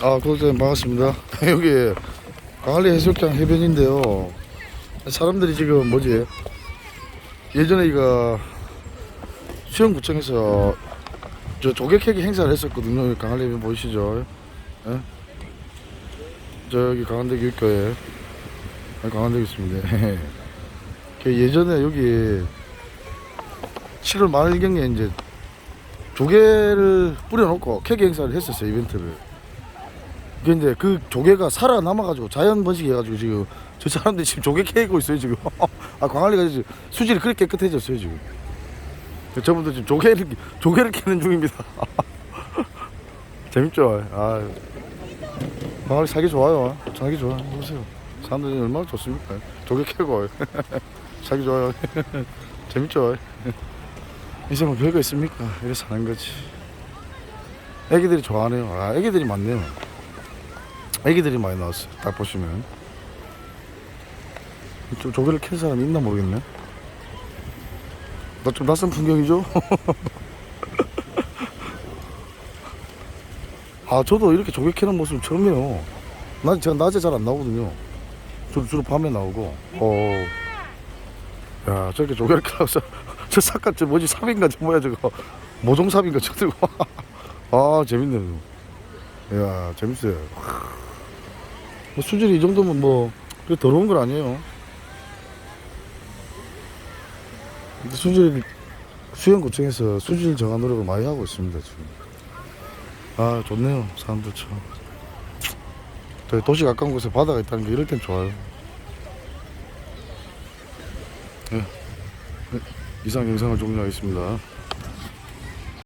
아, 구독자님 반갑습니다. 여기 강할리 해수욕장 해변인데요. 사람들이 지금 뭐지? 예전에 이거 수영구청에서 저 조개캐기 행사를 했었거든요. 강할리 해변 보이시죠? 예? 저기 강한대 교육교에 강한대 있습니다. 그 예전에 여기 7월 말경에 이제 조개를 뿌려놓고 캐기 행사를 했었어요 이벤트를. 근데 그 조개가 살아남아가지고 자연 번식해가지고 지금 저 사람들이 지금 조개 캐고 있어요 지금. 아 광안리가 지금 수질이 그렇게 깨끗해졌어요 지금. 저분들 지금 조개를 조개를 캐는 중입니다. 재밌죠? 아 광안리 살기 좋아요. 살기 좋아. 보세요. 사람들이 얼마나 좋습니까? 조개 캐고 살기 좋아요. 재밌죠? 인생 뭐 별거 있습니까? 이래 사는 거지. 애기들이 좋아하네요. 아, 애기들이 많네요. 애기들이 많이 나왔어요. 딱 보시면. 조, 조개를 캔 사람이 있나 모르겠네. 나 좀 낯선 풍경이죠? 아, 저도 이렇게 조개 캐는 모습 처음이에요. 나, 제가 낮에 잘 안 나오거든요. 저도 주로 밤에 나오고. 어. 야, 저렇게 조개를 캐라고 저, 저 삭가, 저 뭐지, 삽인가, 저 뭐야, 저거. 모종삽인가, 저 들고. 아, 재밌네요. 이야, 재밌어요. 뭐 수질이 이 정도면 뭐, 더러운 건 아니에요. 수질, 수영구청에서 수질 정화 노력을 많이 하고 있습니다, 지금. 아, 좋네요, 사람들 참. 도시 가까운 곳에 바다가 있다는 게 이럴 땐 좋아요. 예. 이상 영상을 종료하겠습니다.